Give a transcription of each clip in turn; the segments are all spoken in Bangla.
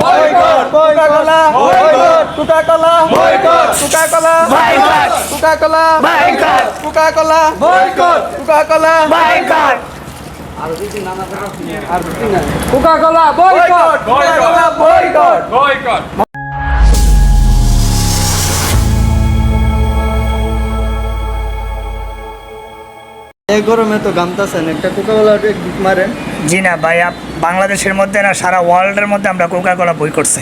Boycott Coca Cola Coca Cola boycott Coca Cola boycott এই গরমে তো গামতাছেন একটা কোকাকোলা মারেন। জি না ভাই বাংলাদেশের মধ্যে না সারা ওয়ার্ল্ডের মধ্যে আমরা কোকা কোলা বই করছি।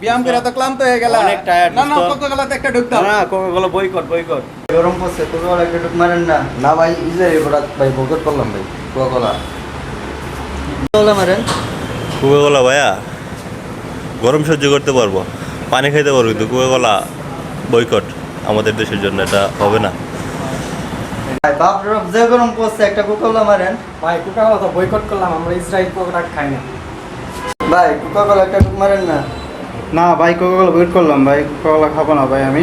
ব্যায়াম করে তো ক্লান্ত হয়ে গেল। অনেক tired, না না দোস্ত। কোকা-কোলাতে একটা ঢুক দাও। না কোকাকোলা বয়কট বয়কট গরম পড়ছে কোকাকোলা একটা টুক মারেন না। না ভাই এবার ভাই বয়কট করলাম ভাই কোকাকোলা কোকাকোলা মারেন। কোকাকোলা ভাইয়া গরম সহ্য করতে পারব। পানি খাইতে পারব কিন্তু কোকাকোলা বয়কট আমাদের দেশের জন্য এটা হবে না। ভাই বাপ রে যে গরম পড়ছে একটা কোকাকোলা মারেন। ভাই কোকা-কোলা তো বয়কট করলাম আমরা ইসরায়েল প্রোডাক্ট খাই না। ভাই কোকাকোলা একটা টুক মারেন না। না ভাই কোকাকোলা ওয়েট করলাম ভাই কোকাকোলা খাব না ভাই আমি।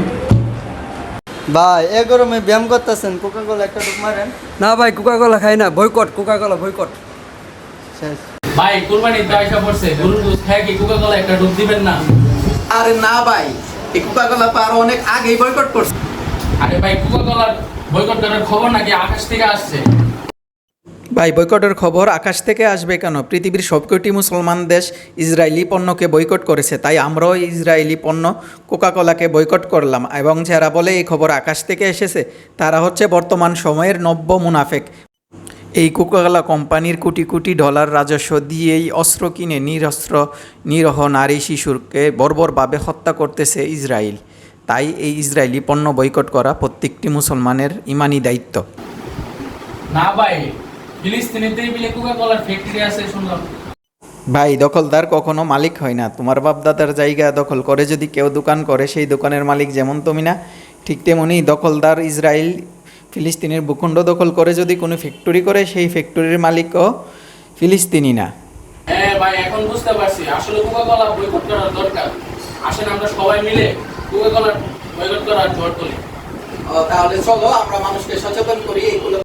ভাই এই গরমে ব্যায়াম করতেছেন কোকাকোলা একটা টুক মারেন। না ভাই কোকা-কোলা খাই না বয়কট কোকা-কোলা বয়কট শেষ। ভাই কুরবানির তো আইসা পড়ছে গরুর দুধ খায় কি কোকা কোলা একটা ডুব দিবেন না? আরে না ভাই এই কোকা-কোলা তো আরও অনেক আগেই বয়কট করছে। আরে ভাই কোকা কোলার খবর নাকি আকাশ থেকে আসছে? ভাই বয়কটের খবর আকাশ থেকে আসবে কেন? পৃথিবীর সবকটি মুসলমান দেশ ইসরায়েলি পণ্যকে বয়কট করেছে, তাই আমরাও ইসরায়েলি পণ্য কোকাকোলাকে বয়কট করলাম। এবং যারা বলে এই খবর আকাশ থেকে এসেছে, তারা হচ্ছে বর্তমান সময়ের নব্য মুনাফেক। এই কোকাকোলা কোম্পানির কোটি কোটি ডলার রাজস্ব দিয়েই অস্ত্র কিনে নিরস্ত্র, নিরহ নারী শিশুরকে বর্বরভাবে হত্যা করতেছে ইসরায়েল। তাই এই ইসরায়েলি পণ্য বয়কট করা প্রত্যেকটি মুসলমানের ইমানি দায়িত্ব। না ভাই ফিলিস্তিনিতেই বিলে কোকা কোলার ফ্যাক্টরি আছে শুনলাম। ভাই দখলদার কখনো মালিক হয় না। তোমার বাপ দাদার জায়গা দখল করে যদি কেউ দোকান করে সেই দোকানের মালিক যেমন তুমি না ঠিক তেমনি দখলদার ইসরায়েল ফিলিস্তিনের ভূখণ্ড দখল করে যদি কোনো ফ্যাক্টরি করে সেই ফ্যাক্টরির মালিকও ফিলিস্তিনি না। হ্যাঁ ভাই এখন বুঝতে পারছি। আসলে কোকা কোলা বয়কট করার দরকার। আসেন আমরা সবাই মিলে কোকা কোলার বয়কট করার জোর তুলি ও, তাহলে চলো আমরা মানুষকে সচেতন করি এইগুলো